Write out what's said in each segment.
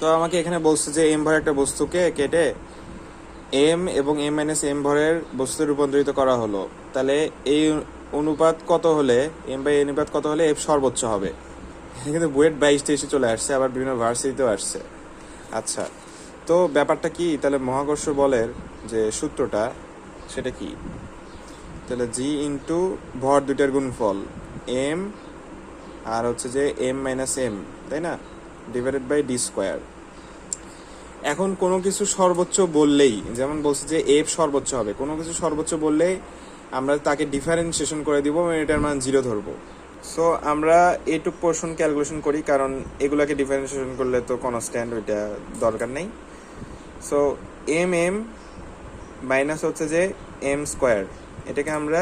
তো আমাকে এখানে বলছে যে এম ভরের একটা বস্তুকে কেটে এম এবং এম মাইনাস এম ভরের বস্তুতে রূপান্তরিত করা হলো। তাহলে এই অনুপাত কত হলে এম বাই অনুপাত কত হলে এফ সর্বোচ্চ হবে? কিন্তু বুয়েট বাইশ তেইশে চলে আসছে, আবার বিভিন্ন ভার্সিটিতেও আসছে। আচ্ছা তো ব্যাপারটা কি? তাহলে মহাকর্ষ বলের যে সূত্রটা, সেটা কি? তাহলে জি ইন্টু ভর দুইটার গুণফল এম আর হচ্ছে যে এম মাইনাস এম তাই না? ডিভাইডেড বাই ডি স্কোয়ার এখন কোনো কিছু সর্বোচ্চ বললেই, যেমন বলছে যে এফ সর্বোচ্চ হবে, কোনো কিছু সর্বোচ্চ বললেই আমরা তাকে ডিফারেন্সিয়েশন করে দিব এবং এটার মান জিরো ধরবো। সো আমরা এটুক পোর্শন ক্যালকুলেশন করি, কারণ এগুলাকে ডিফারেন্সিয়েশন করলে তো কনস্ট্যান্ট ওইটা দরকার নেই। সো এম এম মাইনাস হচ্ছে যে এম স্কোয়ার এটাকে আমরা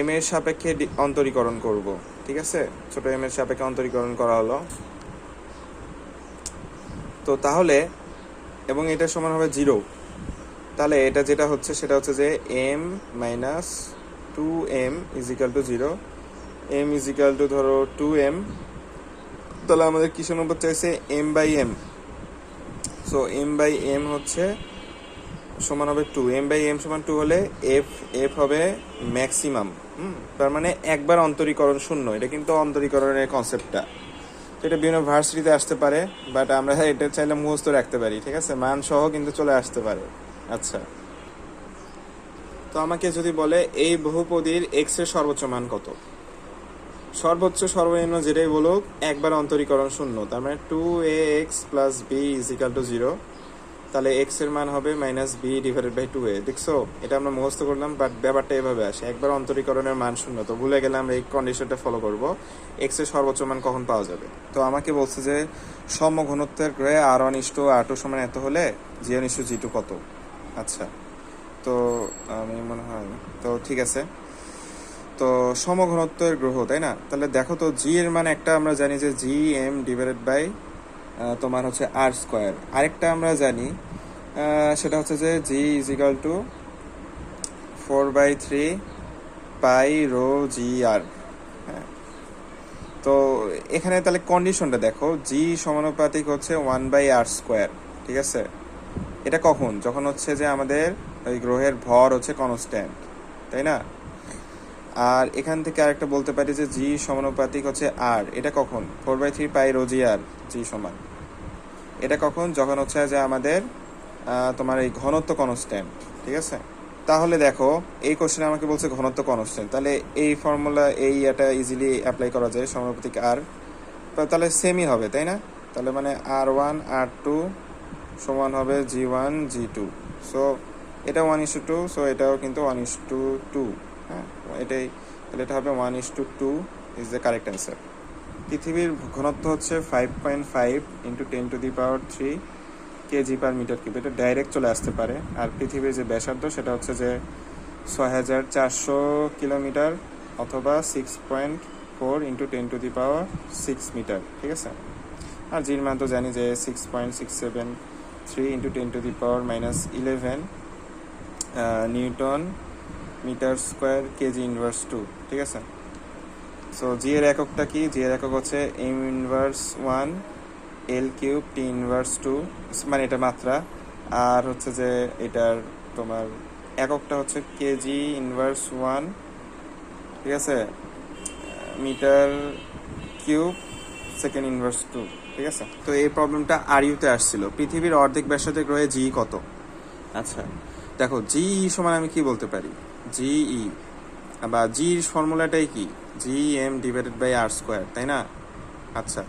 এম এর সাপেক্ষে অন্তরীকরণ করব। ঠিক আছে? ছোট এম এর সাপেক্ষে অন্তরীকরণ করা হলো। তো তাহলে, এবং এটা সমান হবে জিরো। তাহলে এটা যেটা হচ্ছে, সেটা হচ্ছে যে M minus two M is equal to zero. M is equal to ধরো টু এম। তাহলে আমাদের কিসের নম্বর চাইছে? M by M. So M by M হচ্ছে সমান হবে টু এম বাই এম সমান টু হলে এফ এফ হবে ম্যাক্সিমাম তার মানে একবার অন্তরীকরণ শূন্য, এটা কিন্তু অন্তরীকরণের কনসেপ্টটা তো এটা বিভিন্ন ভার্সিটিতে আসতে পারে বাট আমরা এটা চাইলে মুখস্থ রাখতে পারি, ঠিক আছে? মান সহ কিন্তু চলে আসতে পারে। আচ্ছা। তো আমাকে যদি বলে এই বহুপদীর এক্সের সর্বোচ্চ মান কত? সর্বোচ্চ সর্বনিম্ন যেটাই বলুক, একবার অন্তরীকরণ শূন্য, তার মানে two A X plus B is equal to zero তাহলে এক্সের মান হবে minus B divided by two A দেখছ? এটা আমরা মুখস্থ করলাম বাট ব্যাপারটা এভাবে আসে। একবার অন্তরীকরণের মান শূন্য, তো ভুলে গেলে আমরা এই কন্ডিশনটা ফলো করব। এক্সের সর্বোচ্চ মান কখন পাওয়া যাবে? তো আমাকে বলছে যে, সম ঘনত্বের গ্রহে R one is to R two সমান এত হলে G one is to G two কত? আচ্ছা তো আমি মনে হয়, তো ঠিক আছে। তো সমঘনত্বের গ্রহ, তাই না? তাহলে দেখো তো জি এর মান একটা, আমরা জানি যে জি এম ডিভাইডেড বাই তোমার হচ্ছে আর স্কোয়ার আরেকটা আমরা জানি সেটা হচ্ছে যে G is equal to four by three pi rho G R হ্যাঁ। তো এখানে তাহলে কন্ডিশনটা দেখো জি সমানুপাতিক হচ্ছে ওয়ান বাই আর স্কোয়ার ঠিক আছে? এটা কখন? যখন হচ্ছে যে আমাদের ওই গ্রহের ভর হচ্ছে কনস্ট্যান্ট তাই না? আর এখান থেকে আরেকটা বলতে পারি যে জি সমানুপাতিক হচ্ছে আর। এটা কখন? Four by three pi rho G R, G সমান। এটা কখন? যখন হচ্ছে যে আমাদের তোমার এই ঘনত্ব কনস্ট্যান্ট ঠিক আছে? তাহলে দেখো, এই কোশ্চেনে আমাকে বলছে ঘনত্ব কনস্ট্যান্ট তাহলে এই ফর্মুলা এই এটা ইজিলি অ্যাপ্লাই করা যায়, সমানুপাতিক আর। তাহলে সেমই হবে, তাই না? তাহলে মানে আর ওয়ান, আর টু সমান হবে G one, G two. So এটা ওয়ান ইস টু সো এটাও কিন্তু ওয়ান ইস টু টু এটাই, তাহলে এটা হবে one is two two is the correct answer পৃথিবীর ঘনত্ব হচ্ছে five point five into ten to the power three kg per metre cube এটা ডাইরেক্ট চলে আসতে পারে। আর পৃথিবীর যে ব্যাসার্ধ, সেটা হচ্ছে যে ছয় হাজার চারশো কিলোমিটার অথবা six point four into ten to the power six metre ঠিক আছে? আর জির মান তো জানি যে six point six seven three into ten to the power minus eleven newton metre square kg inverse two, ঠিক আছে? সো জি এর এককটা কি? জি এর একক হচ্ছে M inverse one L cube T inverse two মানে এটা মাত্রা। আর হচ্ছে যে এটার তোমার এককটা হচ্ছে কেজি ইনভার্স ওয়ান ঠিক আছে? Metre cube, second inverse two, ঠিক আছে? তো এই প্রবলেমটা আর ইউতে আসছিল। পৃথিবীর অর্ধেক ব্যাসার্ধের গ্রহে জি কত? আচ্ছা দেখো জি সমান আমি কি বলতে পারি? জি ই বা জির ফর্মুলাটাই কি? G M divided by R square তাই না? আচ্ছা।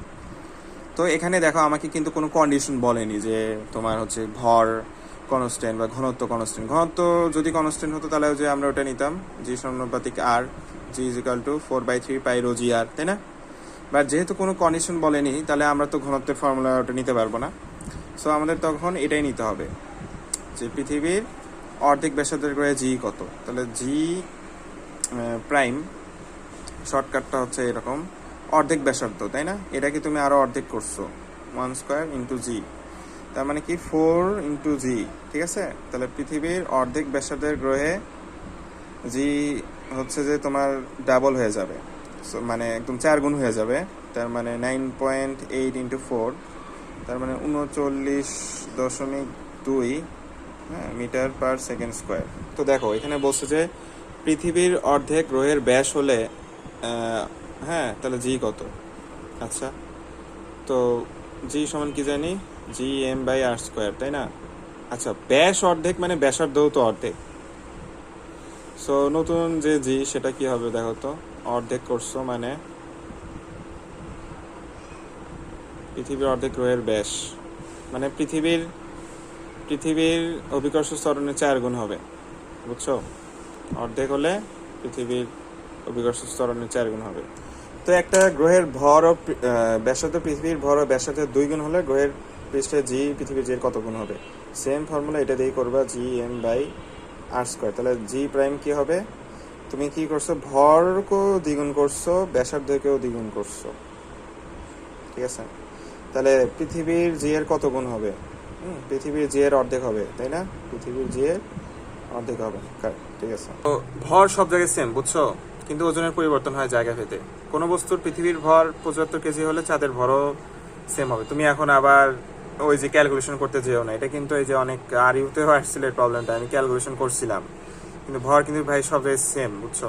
তো এখানে দেখো, আমাকে কিন্তু কোনো কন্ডিশন বলেনি যে তোমার হচ্ছে ভর কনস্ট্যান্ট বা ঘনত্ব কনস্ট্যান্ট ঘনত্ব যদি কনস্ট্যান্ট হতো তাহলে যে আমরা ওটা নিতাম জি সমানুপাতিক R G equal to four by three pi rho G R তাই না? বাট যেহেতু কোনো কন্ডিশন বলেনি, তাহলে আমরা তো ঘনত্বের ফর্মুলা ওটা নিতে পারব না। সো আমাদের তখন এটাই নিতে হবে যে পৃথিবীর অর্ধেক ব্যাসার্ধের করে জি কত? তাহলে জি প্রাইম শর্টকাটটা হচ্ছে এরকম, অর্ধেক ব্যাসার্ধ, তাই না? এটা কি তুমি আরও অর্ধেক করছ ওয়ান স্কোয়ার ইন্টু জি তার মানে কি? ফোর ইন্টু জি ঠিক আছে? তাহলে পৃথিবীর অর্ধেক ব্যাসার্ধের গ্রহে জি হচ্ছে যে তোমার ডাবল হয়ে যাবে। মানে একদম চার গুণ হয়ে যাবে। তার মানে nine point eight into four তার মানে উনচল্লিশ দশমিক দুই হ্যাঁ মিটার পার সেকেন্ড স্কোয়ার। তো দেখো, এখানে বলছে যে পৃথিবীর অর্ধেক গ্রহের ব্যাস হলে হ্যাঁ তাহলে জি কত? আচ্ছা তো জি সমান কি জানি? G M by R square, তাই না? আচ্ছা ব্যাস অর্ধেক মানে ব্যাসার্ধও তো অর্ধেক। সো নতুন যে জি, সেটা কি হবে দেখো তো? অর্ধেক করছ মানে পৃথিবীর অর্ধেক গ্রহের ব্যাস। মানে পৃথিবীর পৃথিবীর অভিকর্ষ স্তরণের চার গুণ হবে, বুঝছ? অর্ধেক হলে পৃথিবীর অভিকর্ষ স্তরণের চার গুণ হবে। তো একটা গ্রহের ভর ও ব্যাসার্ধ পৃথিবীর ভর ও ব্যাসার্ধের দুই গুণ হলে গ্রহের পৃষ্ঠে জি পৃথিবীর জির কত গুণ হবে? সেম ফর্মুলা এটা দিয়ে করবা G M by R square তাহলে জি প্রাইম কি হবে? তুমি কি করছ? ভরকেও দ্বিগুণ করছ, ব্যাসার্ধকেও দ্বিগুণ করছ। ঠিক আছে? তাহলে পৃথিবীর জি এর কত গুণ হবে? পৃথিবীর জি অর্ধেক হবে, তাই না? পৃথিবীর জি অর্ধেক হবে। ঠিক আছে। তো ভর সব জায়গায় সেম বুঝছ? কিন্তু ওজনের পরিবর্তন হয় জায়গা ভেদে। কোনো বস্তুর পৃথিবীর ভর পঁচাত্তর কেজি হলে চাঁদের ভরও সেম হবে। তুমি এখন আবার ওই যে ক্যালকুলেশন করতে যেও না। এটা কিন্তু এই যে অনেক আর ইউতেও আসছিল এই প্রবলেমটা আমি ক্যালকুলেশন করছিলাম। কিন্তু ভর কিন্তু ভাই সব জায়গায় সেম বুঝছ?